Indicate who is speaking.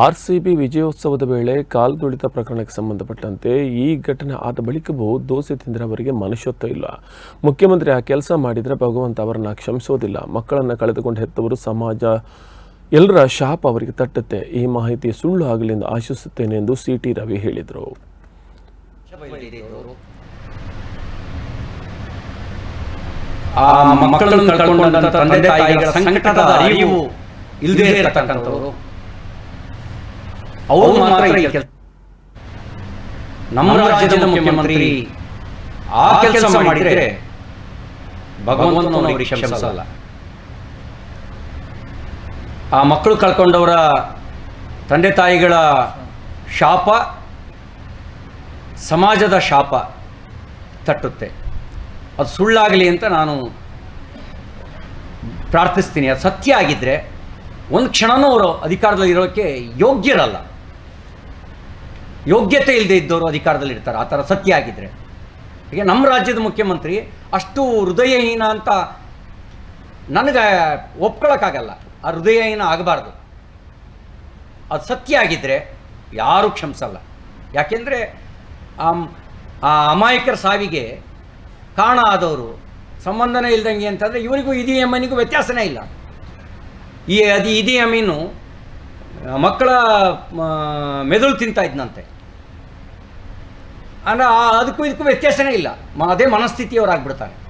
Speaker 1: RCB ವಿಜಯೋತ್ಸವದ ವೇಳೆ ಕಾಲ್ದುಳಿತ ಪ್ರಕರಣಕ್ಕೆ ಸಂಬಂಧಪಟ್ಟಂತೆ ಈ ಘಟನೆ ಆದ ಬಳಿಕವೂ ದೋಸೆ ತಿಂದರೆ ಅವರಿಗೆ ಮನುಷ್ಯತ್ವ ಇಲ್ಲ. ಮುಖ್ಯಮಂತ್ರಿ ಆ ಕೆಲಸ ಮಾಡಿದರೆ ಭಗವಂತ ಅವರನ್ನ ಕ್ಷಮಿಸೋದಿಲ್ಲ. ಮಕ್ಕಳನ್ನು ಕಳೆದುಕೊಂಡು ಹೆತ್ತವರು ಸಮಾಜ ಎಲ್ಲರ ಶಾಪ ಅವರಿಗೆ ತಟ್ಟುತ್ತೆ. ಈ ಮಾಹಿತಿ ಸುಳ್ಳು ಎಂದು ಆಶಿಸುತ್ತೇನೆ ಎಂದು ಸಿ ಟಿ ರವಿ ಹೇಳಿದರು.
Speaker 2: ಆ ಇರತಕ್ಕಂಥವ್ರು. ಅವರು ಮಾತ್ರ ಈ ಕೆಲ್ಸ ನಮ್ಮ ರಾಜ್ಯದ ಮುಖ್ಯಮಂತ್ರಿ ಆ ಕೆಲಸ ಮಾಡಿದರೆ ಭಗವಂತನವರಿಗೆ ಕ್ಷಮಿಸಲ್ಲ. ಆ ಮಕ್ಕಳು ಕಳ್ಕೊಂಡವರ ತಂದೆ ತಾಯಿಗಳ ಶಾಪ ಸಮಾಜದ ಶಾಪ ತಟ್ಟುತ್ತೆ. ಅದು ಸುಳ್ಳಾಗಲಿ ಅಂತ ನಾನು ಪ್ರಾರ್ಥಿಸ್ತೀನಿ. ಅದು ಸತ್ಯ ಆಗಿದ್ದರೆ ಒಂದು ಕ್ಷಣನೂ ಅವರು ಅಧಿಕಾರದಲ್ಲಿ ಇರೋಕ್ಕೆ ಯೋಗ್ಯರಲ್ಲ. ಯೋಗ್ಯತೆ ಇಲ್ಲದೆ ಇದ್ದವರು ಅಧಿಕಾರದಲ್ಲಿ ಇರ್ತಾರೆ, ಆ ಥರ ಸತ್ಯ ಆಗಿದ್ದರೆ ಈಗ ನಮ್ಮ ರಾಜ್ಯದ ಮುಖ್ಯಮಂತ್ರಿ ಅಷ್ಟು ಹೃದಯಹೀನ ಅಂತ ನನಗೆ ಒಪ್ಕೊಳ್ಳೋಕ್ಕಾಗಲ್ಲ ಆ ಹೃದಯಹೀನ ಆಗಬಾರ್ದು. ಅದು ಸತ್ಯ ಆಗಿದ್ದರೆ ಯಾರೂ ಕ್ಷಮಿಸಲ್ಲ. ಯಾಕೆಂದರೆ ಆ ಅಮಾಯಕರ ಸಾವಿಗೆ ಕಾರಣ ಆದವರು ಸಂಬಂಧನೇ ಇಲ್ದಂಗೆ ಅಂತಂದರೆ ಇವರಿಗೂ ಇದಿ ಅಮ್ಮನಿಗೂ ವ್ಯತ್ಯಾಸನೇ ಇಲ್ಲ. ಈ ಅದು ಇದಿ ಅಮೀನು ಮಕ್ಕಳ ಮೆದುಳು ತಿಂತಾ ಇದ್ನಂತೆ. ಅಂದರೆ ಅದಕ್ಕೂ ಇದಕ್ಕೂ ವ್ಯತ್ಯಾಸನೇ ಇಲ್ಲ. ಅದೇ ಮನಸ್ಥಿತಿಯವರಾಗ್ಬಿಡ್ತಾರೆ.